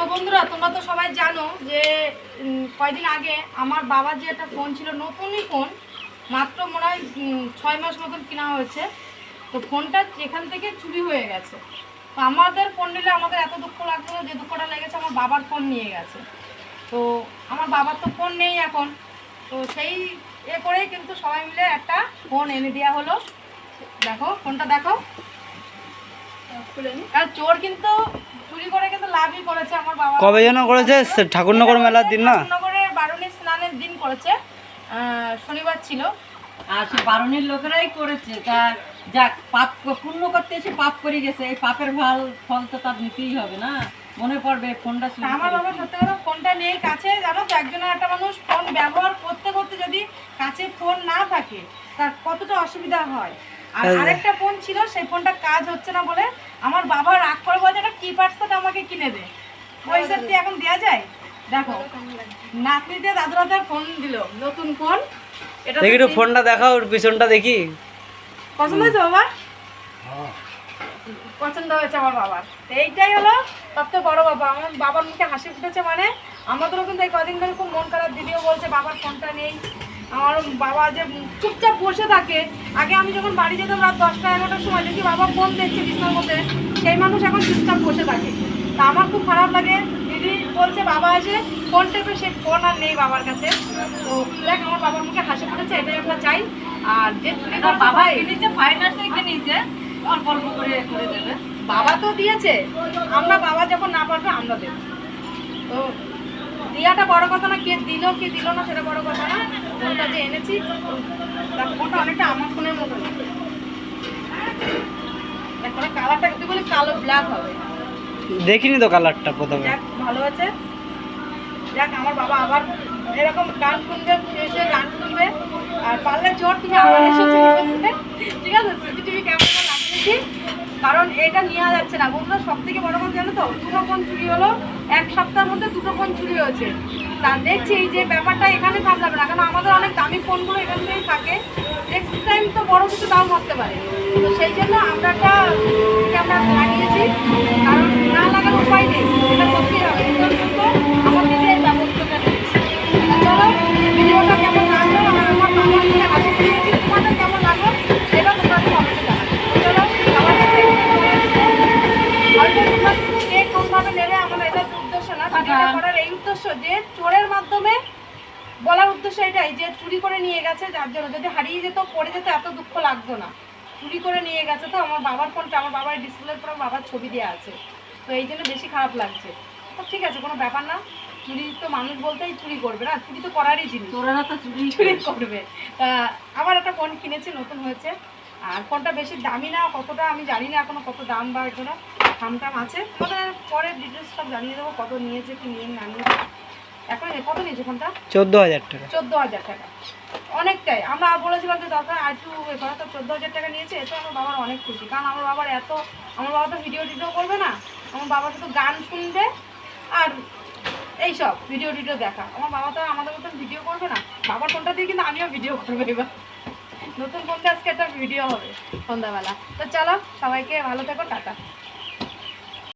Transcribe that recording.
তো বন্ধুরা তোমরা তো সবাই জানো যে কয়দিন আগে আমার বাবার যে একটা ফোন ছিল নতুনই ফোন মাত্র মনে হয় ছয় মাস মতন কেনা হয়েছে। তো ফোনটা এখান থেকে চুরি হয়ে গেছে। তো আমাদের ফোন নিলে আমাদের এত দুঃখ লাগতো যে দুঃখটা লেগেছে আমার বাবার ফোন নিয়ে গেছে। তো আমার বাবার তো ফোন নেই এখন। তো সেই এ করেই কিন্তু সবাই মিলে একটা ফোন এনে দেওয়া হলো। দেখো ফোনটা দেখো। আর চোর কিন্তু চুরি করে কিন্তু লাভই করেছে আমার বাবা। কবে যেন করেছে? ঠাকুরনগর মেলার দিন না? ঠাকুরনগরের বারুণী স্নানের দিন করেছে। শনিবার ছিল। আর সে বারণের লোকেরাই করেছে। তা যাক পাপ পূর্ণ করতে এসে পাপ করে গেছে। এই পাপের ভালো ফল তো তার নিতেই হবে না? মনে পড়বে ফোনটা আমার বাবা সত্যি কথা ফোনটা নেই কাছে। জানো তো একজনের একটা মানুষ ফোন ব্যবহার করতে করতে যদি কাছে ফোন না থাকে তার কতটা অসুবিধা হয়? আর হ্যাঁ। আরেকটা ফোন ছিল সেই ফোনটা কাজ হচ্ছে না বলে আমার বাবা রাগ করে বলছে একটা কিপ্যাড সেট আমাকে কিনে দে? ওই সেট কি এখন দেওয়া যায়? দেখো নাতনিতে দাদুরাতে ফোন দিল নতুন ফোন এটা দেখি একটু ফোনটা দেখাও ওর পিছনটা দেখি। পছন্দ হয়েছে বাবা পছন্দ হয়েছে আমার বাবার। এইটাই হলো সবচেয়ে বড় বাবা আমার বাবার মুখে হাসি ফুটেছে মানে আমাদেরও কিন্তু এই কদিন ধরে খুব মন খারাপ। দিদিও বলছে বাবার ফোনটা নেই। আমার বাবা যে চুপচাপ বসে থাকে। আগে আমি যখন বাড়ি যেতাম রাত দশটা এগারোটার সময় দেখি বাবা ফোন দেখছে বিছনার মধ্যে। সেই মানুষ এখন চুপচাপ বসে থাকে। তা আমার খুব খারাপ লাগে। দিদি বলছে বাবা এসে ফোন টেপে সে ফোন আর নেই বাবার কাছে। তো দেখ আমার বাবার মুখে হাসি ফুটেছে এটাই আমরা চাই। আর যে করছে বাবা কিনেছে ফাইন্যান্সে কিনেছে অল্প অল্প করে করে দেবে। বাবা তো দিয়েছে। আমরা বাবা যখন না পারবে আমরা দেবো। তো দিয়াটা বড় কথা না কে দিল কে দিল না সেটা বড় কথা না। ফোনটা যে এনেছি তার ফোনটা অনেকটা আমার ফোনের মতো কালারটা যদি বলি কালো ব্ল্যাক হবে। দেখিনি তো কালারটা প্রথমে। ভালো আছে। দেখ আমার বাবা আবার এরকম গান শুনবে এসে গান শুনবে। আর পারলে চোর তুমি আবার এসে ঠিক আছে? সিসিটিভি ক্যামেরা লাগিয়েছি কারণ এটা নেওয়া যাচ্ছে না। বন্ধুরা সব থেকে বড় কথা জানো তো? দুটো ফোন চুরি হলো। এক সপ্তাহের মধ্যে দুটো ফোন চুরি হয়েছে। তা দেখছি যে ব্যাপারটা এখানে থামলাবে না কারণ আমাদের অনেক দামি ফোনগুলো এখান থেকেই থাকে। নেক্সট টাইম তো বড় কিছু দাম হতে পারে। তো সেই জন্য আমরা একটা ক্যামেরা লাগিয়েছি কারণ না লাগার উপায় নেই এটা করতেই হবে। আমার দিদি ব্যবস্থাটা নিয়েছে চলো ভিডিওটা কেমন লাগল? আমার মামার দিকে হাসি দিয়েছি তোমাদের কেমন লাগল? সেটা তোমরা কমেন্টে চলো আমার কাছে হয়তো তোমরা কে কোনভাবে নেবে আমাদের এটা উদ্দেশ্য না ভিডিওটা করার এই উদ্দেশ্য যে চোরের মাধ্যমে বলার উদ্দেশ্য এটাই যে চুরি করে নিয়ে গেছে যার জন্য যদি হারিয়ে যেত পড়ে যেত এত দুঃখ লাগতো না। চুরি করে নিয়ে গেছে তো আমার বাবার ফোনটা আমার বাবার ডিসপ্লের পর বাবার ছবি দেওয়া আছে। তো এই জন্য বেশি খারাপ লাগছে। তো ঠিক আছে কোনো ব্যাপার না। চুরি তো মানুষ বলতেই চুরি করবে না চুরি তো করারই জিনিস। চোরেরা তো চুরি চুরি করবে। তা আবার একটা ফোন কিনেছি নতুন হয়েছে। আর ফোনটা বেশি দামি না কতটা আমি জানি না এখনও কত দাম বা এগুলো দাম টাম আছে আমাদের পরে ডিটেলস সব জানিয়ে দেবো কত নিয়েছে কি নিয়ে না নিয়েছে। এখন কত নিয়েছে ফোনটা চোদ্দ হাজার টাকা। চোদ্দ হাজার টাকা। অনেকটাই। আমরা বলেছিলাম যে দরকার আর একটু এ তো চোদ্দ হাজার টাকা নিয়েছে, এতে আমার বাবার অনেক খুশি। কারণ আমার বাবার এত, আমার বাবা তো ভিডিও টিডিও করবে না, আমার বাবা শুধু গান শুনবে আর এইসব ভিডিও টিডিও দেখা। আমার বাবা তো আমাদের মতন ভিডিও করবে না। বাবার ফোনটা দিয়ে কিন্তু আমিও ভিডিও করব এবার। নতুন ফোন দিয়ে আজকে একটা ভিডিও হবে সন্ধ্যাবেলা। তো চলো, সবাইকে ভালো থেকো, টাটা।